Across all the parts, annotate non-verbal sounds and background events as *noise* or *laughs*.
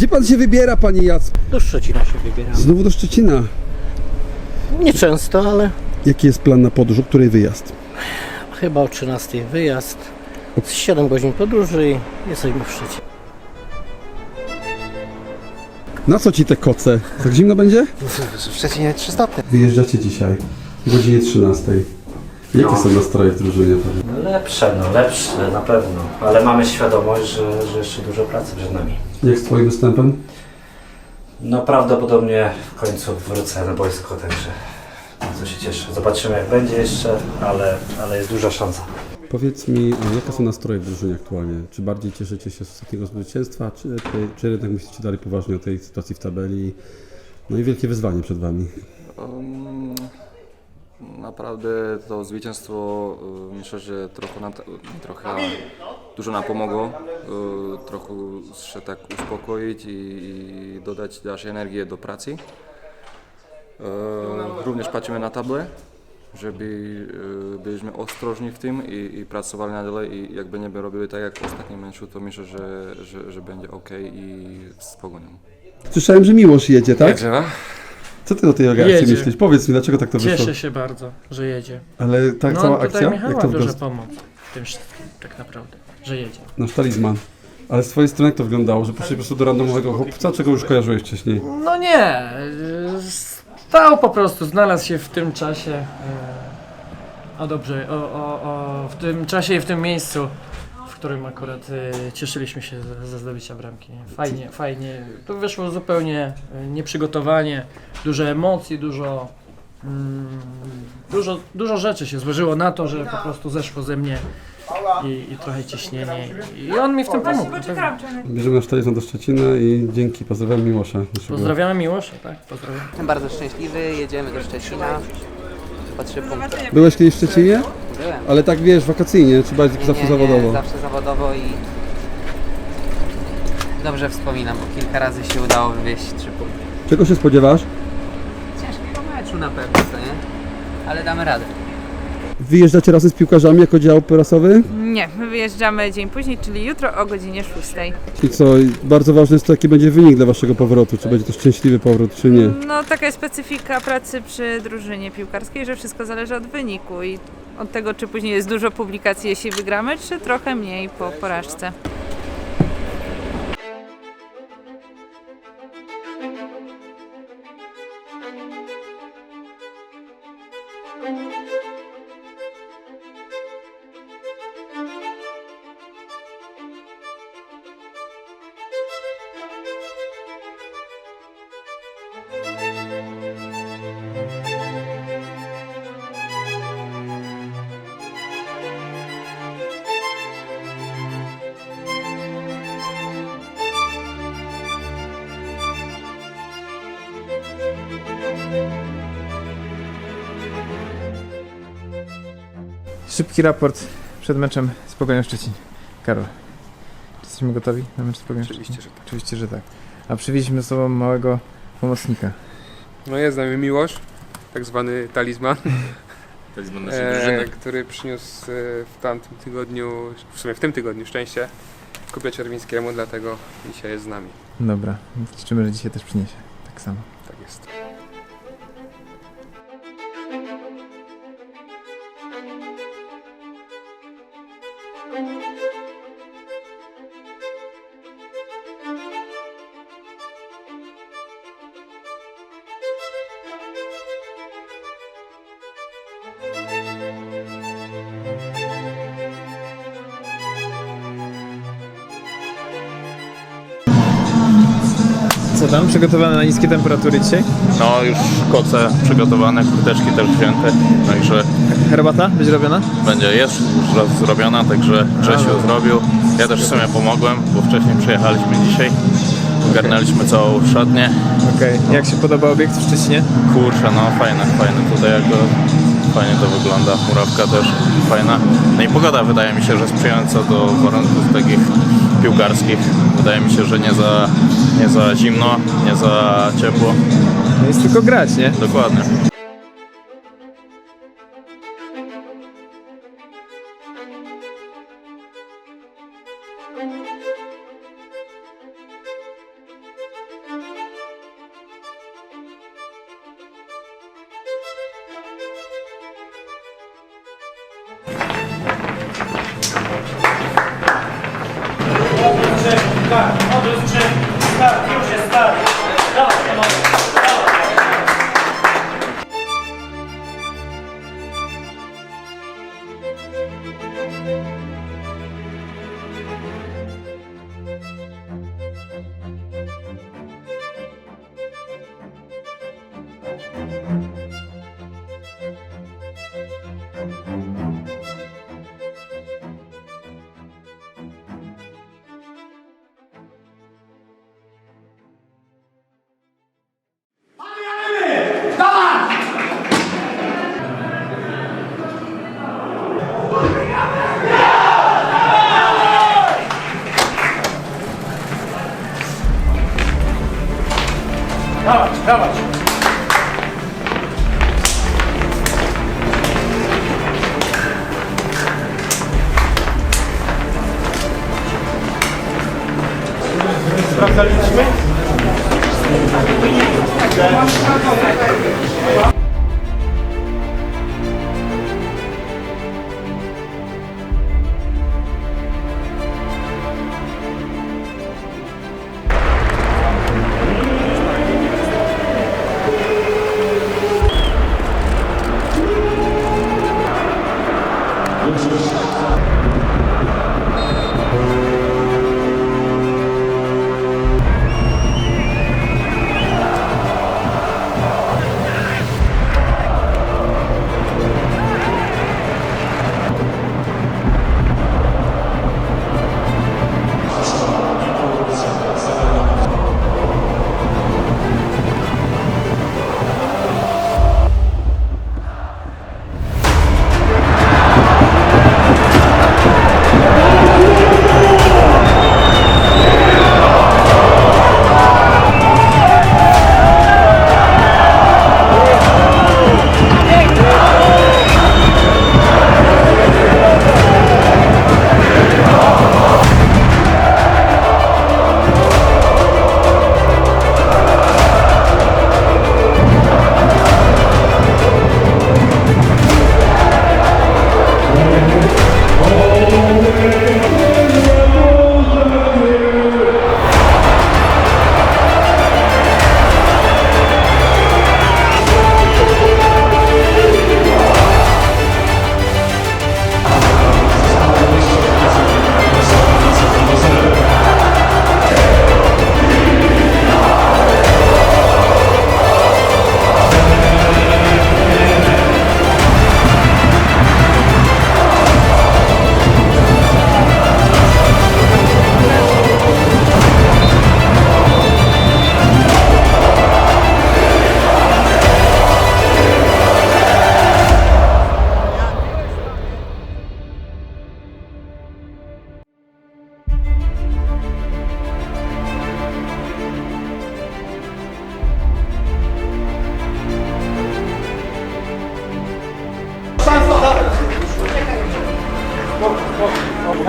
Gdzie pan się wybiera, panie Jac? Do Szczecina się wybieram. Znowu do Szczecina. Nieczęsto, ale Jaki jest plan na podróż? O której wyjazd? chyba o 13 wyjazd. Z 7 godzin podróży i jesteśmy w Szczecinie. Na co ci te koce? Tak zimno będzie? W Szczecinie 3 stopnie. Wyjeżdżacie dzisiaj o godzinie 13. Jakie są nastroje w drużynie? Lepsze, no lepsze na pewno, ale mamy świadomość, że, że jeszcze dużo pracy przed nami. Jak z twoim występem? No prawdopodobnie w końcu wrócę na boisko, także bardzo się cieszę. Zobaczymy jak będzie jeszcze, ale, ale jest duża szansa. Powiedz mi, jakie są nastroje w drużynie aktualnie? Czy bardziej cieszycie się z ostatniego zwycięstwa, czy, czy jednak myślicie dalej poważnie o tej sytuacji w tabeli? No i wielkie wyzwanie przed wami. Um, Naprawdę to zwycięstwo y, myślę, że trochę, nie trochę, dużo nam pomogło. Y, Trochę się tak uspokoić i, i dodać dalszej energii do pracy. Y, Również patrzymy na tablę, żeby byliśmy ostrożni w tym i, i pracowali na dalej i jak będziemy robili tak jak w ostatnim meczu, to myślę, że, że, że będzie ok i z pogonią. Słyszałem, że Miłosz jedzie, tak? Jedzie? Co ty o tej reakcji Jedzie. myślisz? Powiedz mi, dlaczego tak to wyszło? Cieszę się bardzo, że jedzie. Ale tak no cała tutaj akcja? Michała Jak to duża wygląda? pomoc w tym wszystkim, tak naprawdę, że jedzie. Nasz talizman. Ale z twojej strony jak to wyglądało? Że poszli po prostu do randomowego chłopca, czego już kojarzyłeś wcześniej? No nie, y, stał po prostu, znalazł się w tym czasie, o dobrze, o, o, o, w tym czasie i w tym miejscu, którym akurat y, cieszyliśmy się ze- ze zdobycia bramki. Fajnie, fajnie, to wyszło zupełnie y, nieprzygotowanie, dużo emocji, dużo... Mm, dużo, dużo rzeczy się złożyło na to, że po prostu zeszło ze mnie i, i trochę ciśnienie i on mi w tym pomógł. na pewno. Bierzemy nasz talizman do Szczecina i dzięki, pozdrawiam Miłosza. naszego. Pozdrawiamy Miłosza, tak? Pozdrawiam. Jestem bardzo szczęśliwy, jedziemy do Szczecina. Po trzy punkty. Byłeś kiedyś w Szczecinie? Ale tak wiesz, wakacyjnie, czy bardziej zawsze zawodowo? Zawsze zawodowo i dobrze wspominam, bo kilka razy się udało wywieźć trzy punkty. Czego się spodziewasz? Ciężkiego meczu na pewno, co nie? Ale damy radę. Wyjeżdżacie razem z piłkarzami jako dział prasowy? Nie, my wyjeżdżamy dzień później, czyli jutro o godzinie 6. I co, bardzo ważne jest to, jaki będzie wynik dla waszego powrotu. Czy będzie to szczęśliwy powrót, czy nie? No taka jest specyfika pracy przy drużynie piłkarskiej, że wszystko zależy od wyniku i od tego, czy później jest dużo publikacji, jeśli wygramy, czy trochę mniej po porażce. Szybki raport przed meczem z Pogonią Szczecin. Karol, czy jesteśmy gotowi na mecz z Pogonią Oczywiście, że tak. Oczywiście, że tak. A przywieźliśmy ze sobą małego pomocnika. No jest z nami Miłosz, tak zwany talizman, *laughs* Talizman e, który przyniósł e, w tamtym tygodniu, w sumie w tym tygodniu szczęście Kubie Czerwińskiemu, dlatego dzisiaj jest z nami. Dobra, liczymy, że dzisiaj też przyniesie. Tak samo. Tak jest. Tam? Przygotowane na niskie temperatury dzisiaj? No już koce przygotowane, kurteczki też wzięte, także Herbata będzie robiona? będzie jest już raz zrobiona, także Czesiu zrobił. Ja też w sumie pomogłem, bo wcześniej przyjechaliśmy dzisiaj. Ogarnęliśmy całą szatnię. Okej. Jak się podoba obiekt w Szczecinie? Kurczę, no fajne, fajne tutaj jak go fajnie to wygląda. Murawka też fajna. No i pogoda wydaje mi się, że sprzyjająca do warunków takich piłkarskich. Wydaje mi się, że nie za, nie za zimno, nie za ciepło. No jest tylko grać, nie? Dokładnie. か。spotkaliśmy. Thank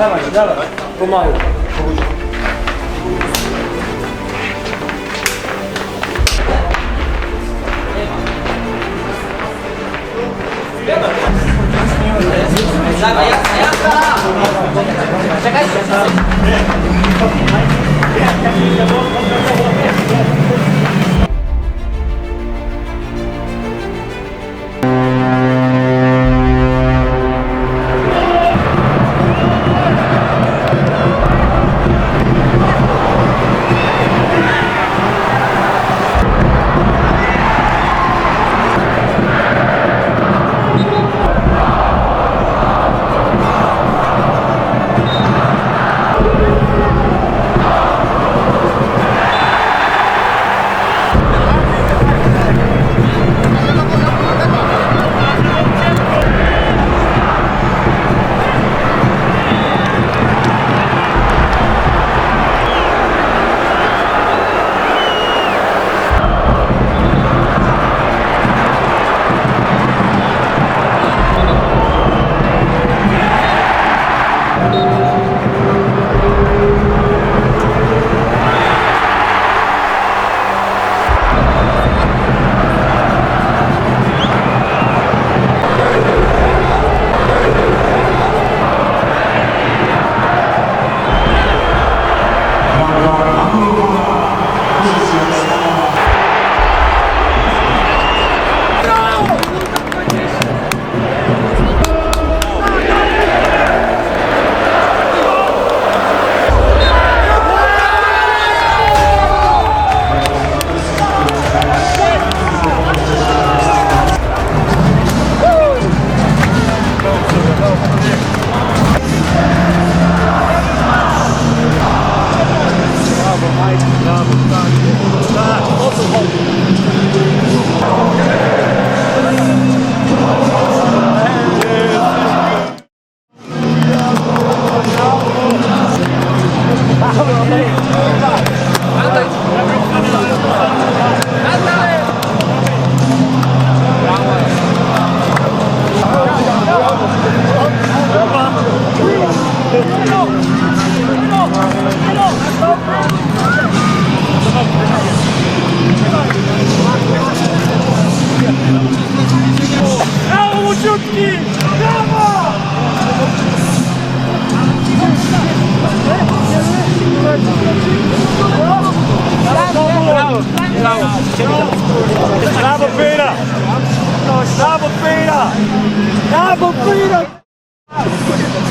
Dawaj, dawaj. Pomału. Dawaj, jasna, jasna! Czekajcie!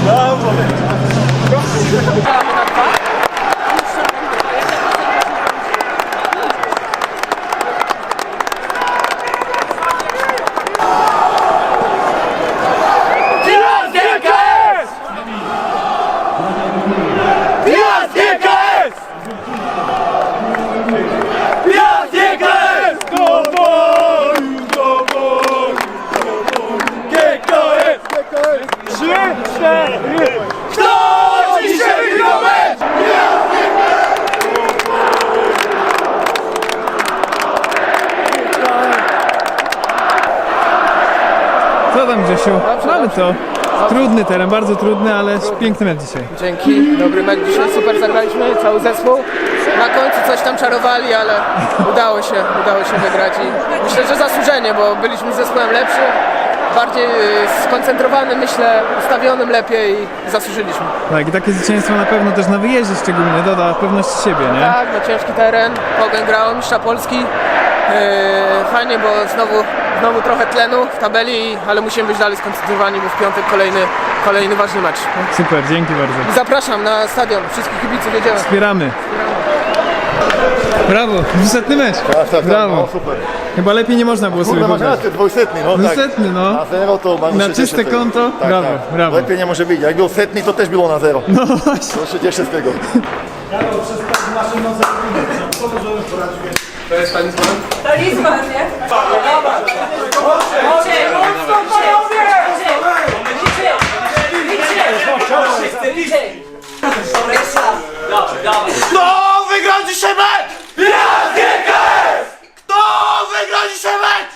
Bravo. Co tam Grzesiu? Mamy to. Trudny teren, bardzo trudny, ale piękny mecz dzisiaj. Dzięki, dobry mecz dzisiaj, super zagraliśmy, cały zespół. Na końcu coś tam czarowali, ale udało się, udało się wygrać i myślę, że zasłużenie, bo byliśmy zespołem lepszym, bardziej y, skoncentrowanym, myślę, ustawionym lepiej i zasłużyliśmy. Tak, i takie zwycięstwo na pewno też na wyjeździe szczególnie doda pewności siebie, nie? Tak, no ciężki teren, Pogoń grał, mistrza Polski. Yy, fajnie, bo znowu, znowu trochę tlenu w tabeli, ale musimy być dalej skoncentrowani, bo w piątek kolejny, kolejny ważny mecz. Super, dzięki bardzo. Zapraszam na stadion, wszystkich kibiców jedziemy. Wspieramy. Brawo, dwusetny mecz. Tak, tak, tak, Brawo. No, super. Chyba lepiej nie można było sobie wyobrazić. rację, dwusetny, no tak. Dwusetny, no. Na zero to bardzo Na czyste cieszę z tego. konto? Tak, brawo, tak. brawo. Lepiej nie może być. Jak był setny, to też było na zero. No właśnie. *laughs* To się cieszę z tego. To Lisbon, nie? Dobrze, mocno panowie! Liczy! Liczy! Liczy! Liczy! Liczy! Liczy! wygra dzisiaj mecz? Kto wygra dzisiaj mecz?